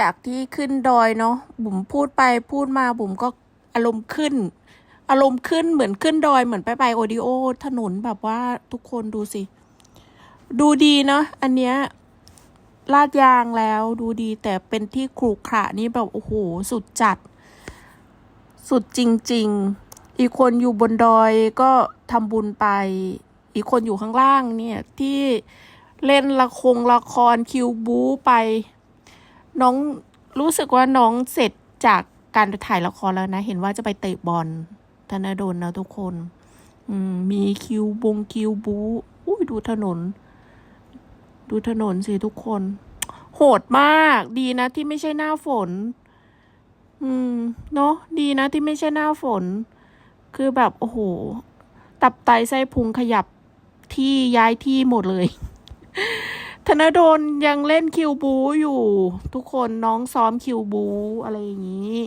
จากที่ขึ้นดอยเนาะบุ๋มพูดไปพูดมาบุ๋มก็อารมณ์ขึ้น อารมณ์ขึ้นเหมือนขึ้นดอยเหมือนไปไปโอดิโอ ถนนแบบว่าทุกคนดูสิ ดูดีเนาะอันเนี้ยลาดยางแล้วดูดีแต่เป็นที่ขรุขระนี่แบบโอ้โหสุดจัด สุดจริง ๆ อีกคนอยู่บนดอยก็ทำบุญไป อีกคนอยู่ข้างล่างเนี่ยที่เล่นละครละครคิวบูไป น้องรู้สึกว่าน้องเสร็จจากการถ่ายละครแล้วนะ เห็นว่าจะไปเตะบอลธนดลนะทุกคนมมีคิวบงคิวบูอุ้ยดูถนน ดูถนนสิทุกคน โหดมากดีนะที่ไม่ใช่หน้าฝน อืม เนอะดีนะที่ไม่ใช่หน้าฝน คือแบบ โอ้โห ตับไตไส้พุงขยับที่ย้ายที่หมดเลย ธนดลยังเล่นคิวบูอยู่ ทุกคนน้องซ้อมคิวบูอะไรอย่างนี้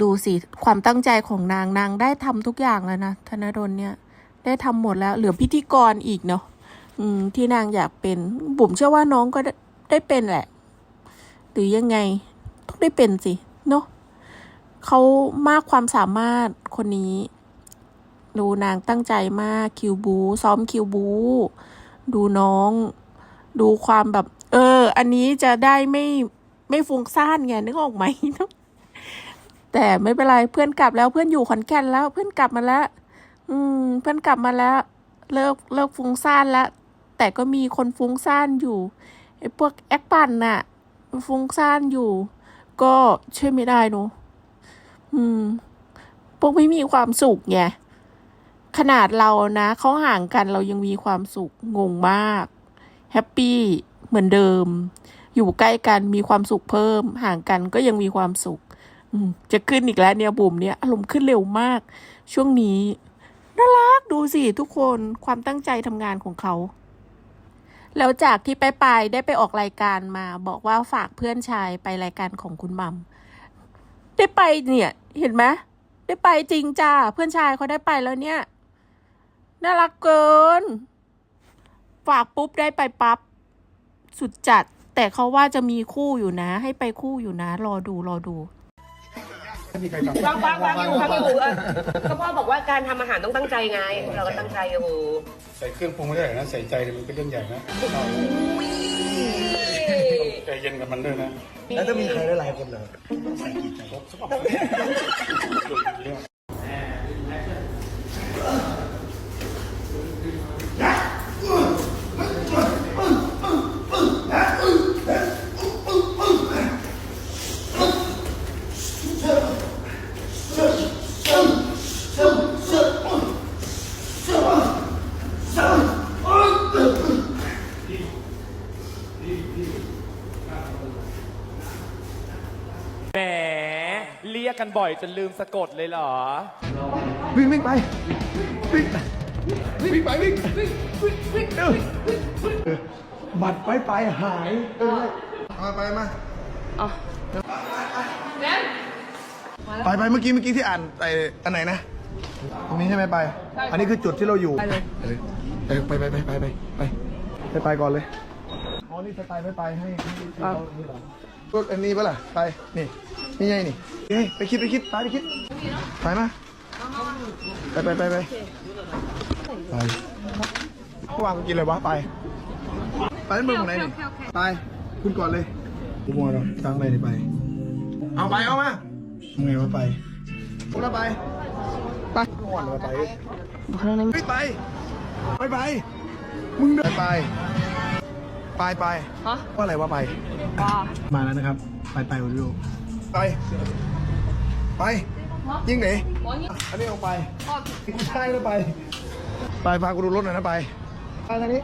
ดูสิ ความตั้งใจของนางนางได้ทำทุกอย่างแล้วนะธนดลเนี่ย ได้ทำหมดแล้ว เหลือพิธีกรอีกเนาะที่นางอยากเป็น บุ๋มเชื่อว่าน้องก็ได้ได้เป็นแหละ หรือยังไง ต้องได้เป็นสิ เนาะเขามากความสามารถคนนี้ ดูนางตั้งใจมากคิวบู ซ้อมคิวบู ดูน้อง ดูความแบบ เออ อันนี้จะได้ไม่ไม่ฟุ้งซ่านไงนึกออกไหมแต่ไม่เป็นไรเพื่อนกลับแล้วเพื่อนอยู่ขอนแก่นแล้วเพื่อนกลับมาแล้ว อืม เพื่อนกลับมาแล้ว เลิกเลิกฟุ้งซ่านแล้วแต่ก็มีคนฟุ้งซ่านอยู่ไอ้พวกแอคปันน่ะ ฟุ้งซ่านอยู่ ก็ช่วยไม่ได้เนอะอืม พวกไม่มีความสุขไง ขนาดเรานะเขาห่างกันเรายังมีความสุขงงมาก แฮปปี้เหมือนเดิม อยู่ใกล้กันมีความสุขเพิ่ม ห่างกันก็ยังมีความสุขจะขึ้นอีกแล้วเนี่ยบุ๋มเนี่ยอารมณ์ขึ้นเร็วมาก ช่วงนี้น่ารักดูสิทุกคนความตั้งใจทำงานของเขา แล้วจากที่ไปไปได้ไปออกรายการมาบอกว่าฝากเพื่อนชายไปรายการของคุณมัมได้ไปเนี่ย เห็นไหมได้ไปจริงจ้าเพื่อนชายเขาได้ไปแล้วเนี่ย น่ารักเกิน ฝากปุ๊บได้ไปปับ๊บสุดจัด แต่เขาว่าจะมีคู่อยู่นะ ให้ไปคู่อยู่นะ รอดูรอดูฟังฟังฟังอยู่ฟังอยู่เออก็พ่อบอกว่าการทำอาหารต้องตั้งใจไง เราก็ตั้งใจอยู่ใส่เครื่องปรุงไม่ได้นะใส่ใจเนี่ยมันเป็นเรื่องใหญ่นะใจเย็นกับมันด้วยนะแล้วจะมีใครหลายๆคนเหรอใส่กี่ใจครบสักแบบเรื่อง แหม เรียกกันบ่อยจนลืมสะกดเลยเหรอ วิ่งวิ่งไปวิ่งวิ่งไปวิ่งวิ่งวิ่งวิ่งเออบัตรไปไปหายเออมาไปมาไปไปเมื่อกี้เมื่อกี้ที่อ่านไออันไหนนะ ตรงนี้ใช่ไหมไป อันนี้คือจุดที่เราอยู่ไปเลยไปไปไปไปไปไปไปไปก่อนเลย อ๋อนี่สไตล์ไปไปให้ให้เขานี่เหรอพวกอันนี้ปะล่ะไปนี่นี่ไงนี่เฮ้ยไปคิดไปคิดไปไปคิดไปมาไปไปไปไปไปเมื่อวานกูกินอะไรวะไปไปนั่นมึงอยู่ไหนนี่ไปคุณก่อนเลยกูมัวเราตั้งอะไรนี่ไป เอาไปเอามาทำไงวะไปพวกเราไปไปก่อนเราไปไม่ไปไม่ไปมึงเดินไป ไปไปว่าอะไรวะไปมาแล้วนะครับ ไปไปโอริโอไป ไป ยิงไหนอันนี้เอาไปกูใช่แล้วไป ไปพากูดูรถหน่อยนะไปไปทางนี้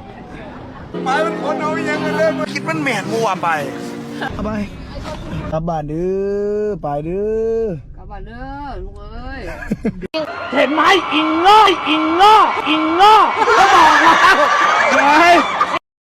ไปมันคนเอายังกันเลยคิดมันแมนมัวไปเอาไปกลับบ้านเด้อไปเด้อกลับบ้านเด้อลูกเอ้ยเห็นไหมอิงง้ออิงง้ออิงง้อก็บอกแล้วไป